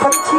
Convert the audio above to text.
పక్షి